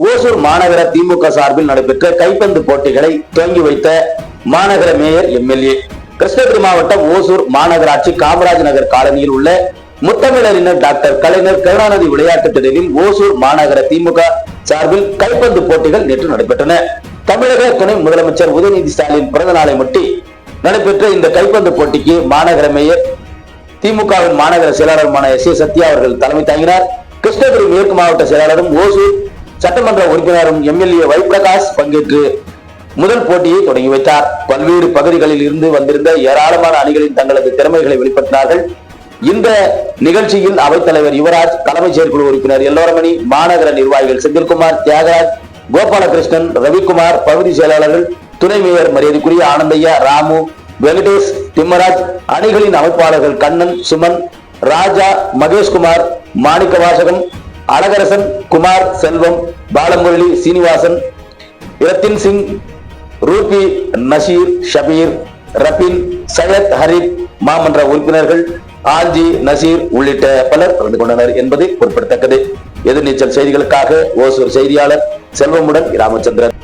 ஓசூர் மாநகர திமுக சார்பில் நடைபெற்ற கைப்பந்து போட்டிகளை துவங்கி வைத்த மாநகர மேயர் எம்எல்ஏ. கிருஷ்ணகிரி மாவட்டம் ஓசூர் மாநகராட்சி காமராஜ் நகர் காலனியில் உள்ள முத்தமிழறிஞர் டாக்டர் கலைஞர் கருணாநிதி விளையாட்டுத் திடலில் ஓசூர் மாநகர திமுக சார்பில் கைப்பந்து போட்டிகள் நேற்று நடைபெற்றன. தமிழக துணை முதலமைச்சர் உதயநிதி ஸ்டாலின் பிறந்த நாளை முட்டி நடைபெற்ற இந்த கைப்பந்து போட்டிக்கு மாநகர மேயர் திமுகவின் மாநகர செயலாளருமான எஸ் ஏ சத்யா அவர்கள் தலைமை தாங்கினார். கிருஷ்ணகிரி மேற்கு மாவட்ட செயலாளரும் ஓசூர் சட்டமன்ற உறுப்பினரும் எம்எல்ஏ வைப்பிரகாஷ் பங்கேற்று முதல் போட்டியை தொடங்கி வைத்தார். பல்வேறு பகுதிகளில் இருந்து வந்திருந்த ஏராளமான அணிகளின் தங்களது திறமைகளை வெளிப்படுத்தினார்கள். இந்த நிகழ்ச்சியில் அவைத்தலைவர் யுவராஜ் தலைமைச் செயற்குழு உறுப்பினர் எல்லோரமணி மாநகர நிர்வாகிகள் செந்தில்குமார் தியாகராஜ் கோபாலகிருஷ்ணன் ரவிக்குமார் பகுதி செயலாளர்கள் துணை மேயர் மரியாதைக்குரிய ஆனந்தையா ராமு வெங்கடேஷ் திம்மராஜ் அணிகளின் அமைப்பாளர்கள் கண்ணன் சுமன் ராஜா மகேஷ்குமார் மாணிக்க வாசகம் அழகரசன் குமார் செல்வம் பாலமுரளி சீனிவாசன் இரத்தின் சிங் ரூபி நசீர் ஷபீர் ரபின் சையத் ஹரிப் மாமன்ற உறுப்பினர்கள் ஆஞ்சி நசீர் உள்ளிட்ட பலர் கலந்து கொண்டனர் என்பது குறிப்பிடத்தக்கது எதிர்நீச்சல் செய்திகளுக்காக ஓசூர் செய்தியாளர் செல்வமுடன் ராமச்சந்திரன்.